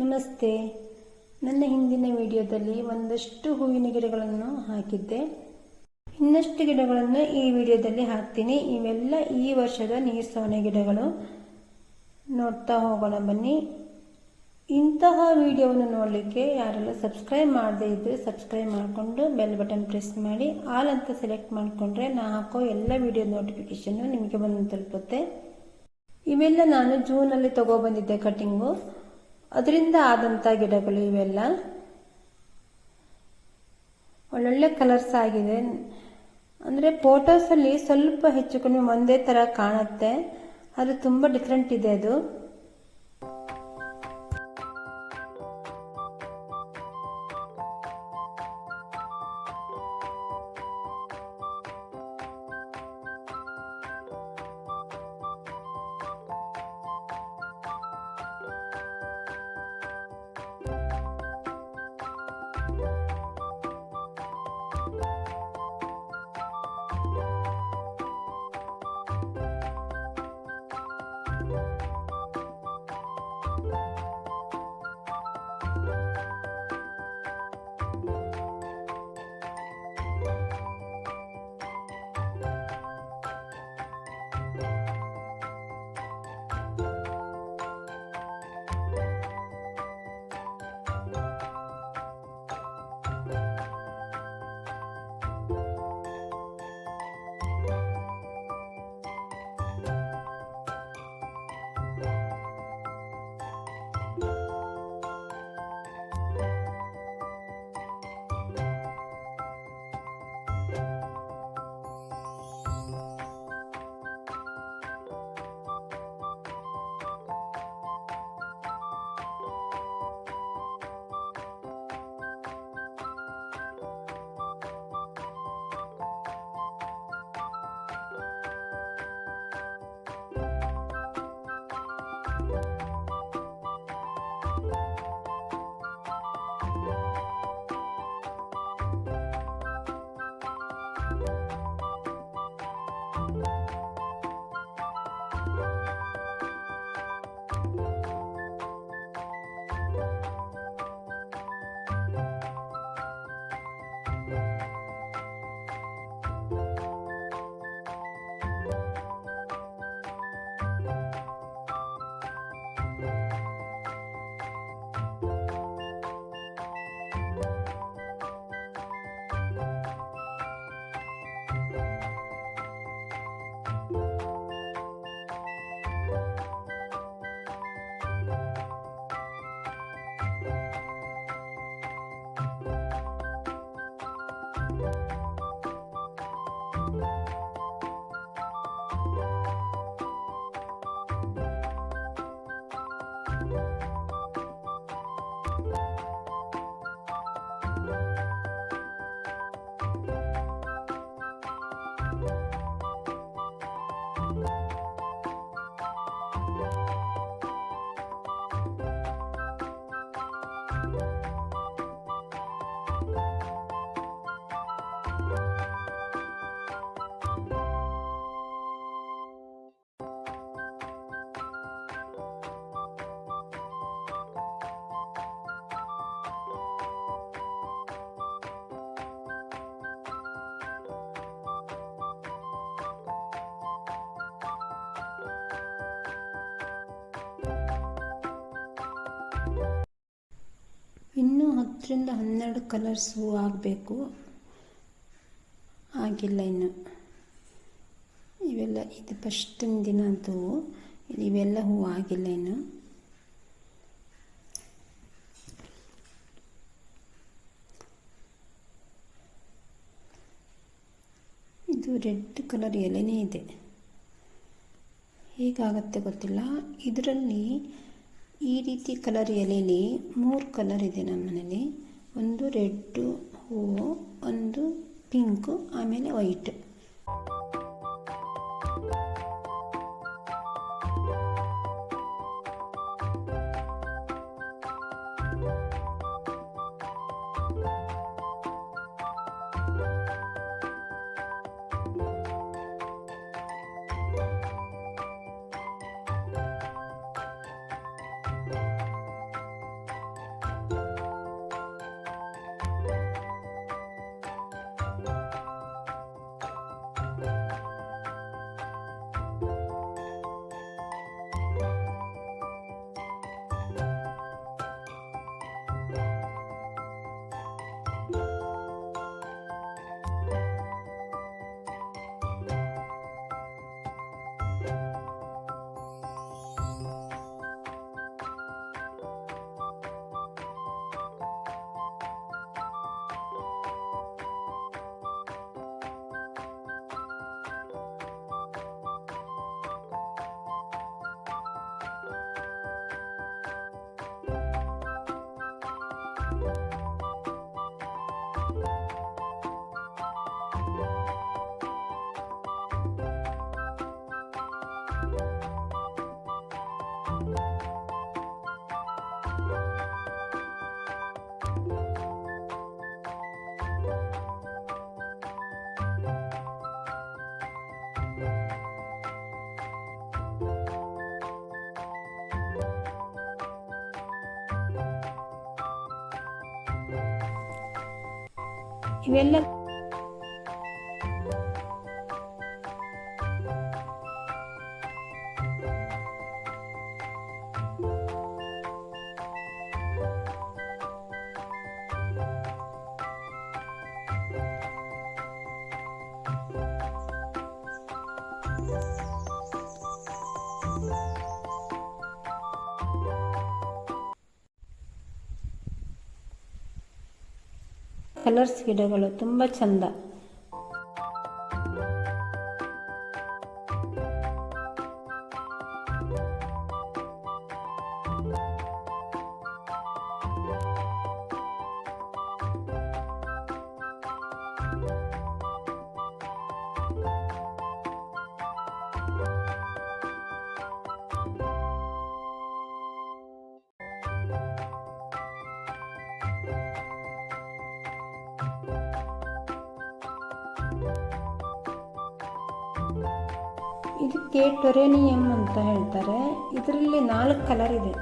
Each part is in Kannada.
ನಮಸ್ತೆ. ನನ್ನ ಹಿಂದಿನ ವಿಡಿಯೋದಲ್ಲಿ ಒಂದಷ್ಟು ಹೂವಿನ ಗಿಡಗಳನ್ನು ಹಾಕಿದ್ದೆ. ಇನ್ನಷ್ಟು ಗಿಡಗಳನ್ನು ಈ ವಿಡಿಯೋದಲ್ಲಿ ಹಾಕ್ತೀನಿ. ಇವೆಲ್ಲ ಈ ವರ್ಷದ ನೀರ್ಸವನೆ ಗಿಡಗಳು. ನೋಡ್ತಾ ಹೋಗೋಣ ಬನ್ನಿ. ಇಂತಹ ವಿಡಿಯೋವನ್ನು ನೋಡಲಿಕ್ಕೆ ಯಾರೆಲ್ಲ ಸಬ್ಸ್ಕ್ರೈಬ್ ಮಾಡದೇ ಇದ್ದರೆ ಸಬ್ಸ್ಕ್ರೈಬ್ ಮಾಡಿಕೊಂಡು ಬೆಲ್ ಬಟನ್ ಪ್ರೆಸ್ ಮಾಡಿ. ಆಲ್ ಅಂತ ಸೆಲೆಕ್ಟ್ ಮಾಡಿಕೊಂಡ್ರೆ ನಾ ಹಾಕೋ ಎಲ್ಲ ವಿಡಿಯೋ ನೋಟಿಫಿಕೇಷನ್ನು ನಿಮಗೆ ಬಂದು ತಲುಪುತ್ತೆ. ಇವೆಲ್ಲ ನಾನು ಜೂನಲ್ಲಿ ತಗೊಬಂದಿದ್ದೆ ಕಟಿಂಗು. ಅದರಿಂದ ಆದಂಥ ಗಿಡಗಳು ಇವೆಲ್ಲ. ಒಳ್ಳೊಳ್ಳೆ ಕಲರ್ಸ್ ಆಗಿದೆ. ಅಂದರೆ ಫೋಟೋಸಲ್ಲಿ ಸ್ವಲ್ಪ ಹೆಚ್ಚು ಕಡಿಮೆ ಒಂದೇ ಥರ ಕಾಣುತ್ತೆ. ಆದರೆ ತುಂಬ ಡಿಫ್ರೆಂಟ್ ಇದೆ ಅದು. ಇನ್ನೂ ಹತ್ತರಿಂದ ಹನ್ನೆರಡು ಕಲರ್ಸ್ ಆಗಬೇಕು. ಆಗಿಲ್ಲ ಇನ್ನು. ಇವೆಲ್ಲ ಇದು ಫಸ್ಟಿನ ದಿನದ್ದು. ಇವೆಲ್ಲ ಹೂ ಆಗಿಲ್ಲ ಇನ್ನು. ಇದು ರೆಡ್ ಕಲರ್ ಎಲೆನೇ ಇದೆ. ಹೇಗಾಗತ್ತೆ ಗೊತ್ತಿಲ್ಲ. ಇದರಲ್ಲಿ ಈ ರೀತಿ ಕಲರ್ ಎಲೆಯಲ್ಲಿ ಮೂರು ಕಲರ್ ಇದೆ ನಮ್ಮ ಮನೆಯಲ್ಲಿ ಒಂದು ರೆಡ್ ಹೂವು ಒಂದು ಪಿಂಕು, ಆಮೇಲೆ ವೈಟ್. ಇವೆಲ್ಲ ಕಲರ್ಸ್ ಗಿಡಗಳು ತುಂಬ ಚಂದ. ಇದಕ್ಕೆ ಟೊರೇನಿಯಂ ಅಂತ ಹೇಳ್ತಾರೆ. ಇದರಲ್ಲಿ ನಾಲ್ಕು ಕಲರ್ ಇದೆ.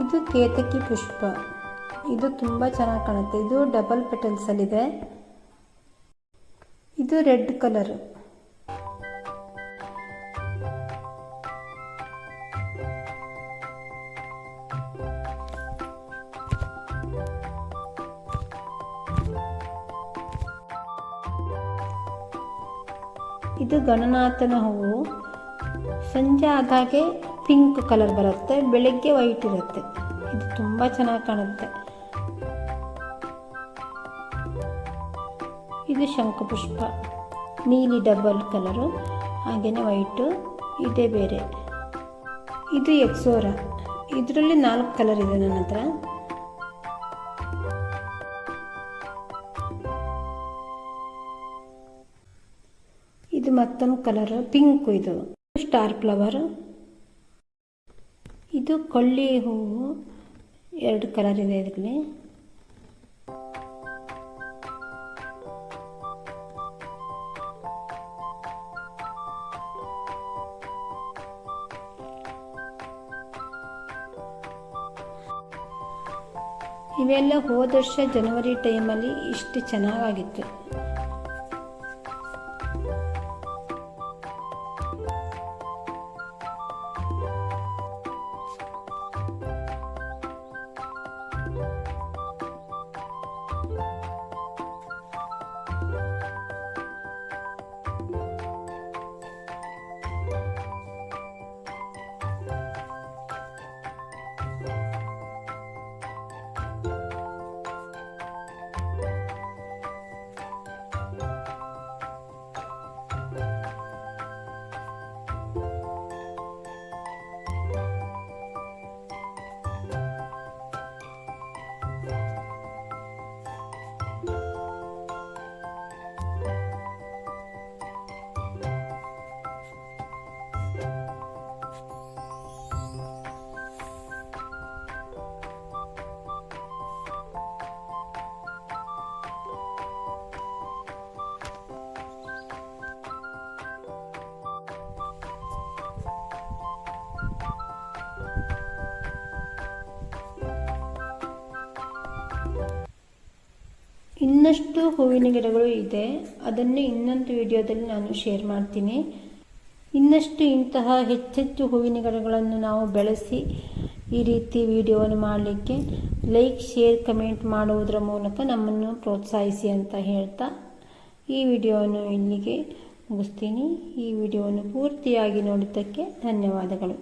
ಇದು ಕೇತಕಿ ಪುಷ್ಪ. ಇದು ತುಂಬ ಚೆನ್ನಾಗಿ ಕಾಣುತ್ತೆ. ಇದು ಡಬಲ್ ಪೆಟಲ್ಸಲ್ಲಿದೆ ಇದು ರೆಡ್ ಕಲರ್. ಇದು ಗಣನಾಥನ ಹೂವು. ಸಂಜೆ ಆದಾಗೆ ಪಿಂಕ್ ಕಲರ್ ಬರುತ್ತೆ. ಬೆಳಗ್ಗೆ ವೈಟ್ ಇರುತ್ತೆ. ಇದು ತುಂಬ ಚೆನ್ನಾಗಿ ಕಾಣುತ್ತೆ. ಇದು ಶಂಖಪುಷ್ಪ ನೀಲಿ ಡಬಲ್ ಕಲರು ಹಾಗೆಯೇ ವೈಟು, ಇದೇ ಬೇರೆ. ಇದು ಎಕ್ಸೋರ. ಇದರಲ್ಲಿ ನಾಲ್ಕು ಕಲರ್ ಇದೆ ನನ್ನ ಹತ್ರ. ಇದು ಮತ್ತೊಂದು ಕಲರ್, ಪಿಂಕ್ ಇದು. Star flower. ಇದು ಕೊಳ್ಳಿ ಹೂವು. ಎರಡು ಕಲರ್ ಇದೆ ಇದರಲ್ಲಿ. ಇವೆಲ್ಲ ಹೋದ ವರ್ಷ ಜನವರಿ ಟೈಮಲ್ಲಿ ಇಷ್ಟು ಚೆನ್ನಾಗಾಗಿತ್ತು. ಇನ್ನಷ್ಟು ಹೂವಿನ ಗಿಡಗಳು ಇದೆ. ಅದನ್ನು ಇನ್ನೊಂದು ವಿಡಿಯೋದಲ್ಲಿ ನಾನು ಶೇರ್ ಮಾಡ್ತೀನಿ. ಇನ್ನಷ್ಟು ಇಂತಹ ಹೆಚ್ಚೆಚ್ಚು ಹೂವಿನ ಗಿಡಗಳನ್ನು ನಾವು ಬೆಳೆಸಿ ಈ ರೀತಿ ವಿಡಿಯೋವನ್ನು ಮಾಡಲಿಕ್ಕೆ ಲೈಕ್ ಶೇರ್ ಕಮೆಂಟ್ ಮಾಡುವುದರ ಮೂಲಕ ನಮ್ಮನ್ನು ಪ್ರೋತ್ಸಾಹಿಸಿ ಅಂತ ಹೇಳ್ತಾ ಈ ವಿಡಿಯೋವನ್ನು ಇಲ್ಲಿಗೆ ಮುಗಿಸ್ತೀನಿ. ಈ ವಿಡಿಯೋವನ್ನು ಪೂರ್ತಿಯಾಗಿ ನೋಡಿದ್ದಕ್ಕೆ ಧನ್ಯವಾದಗಳು.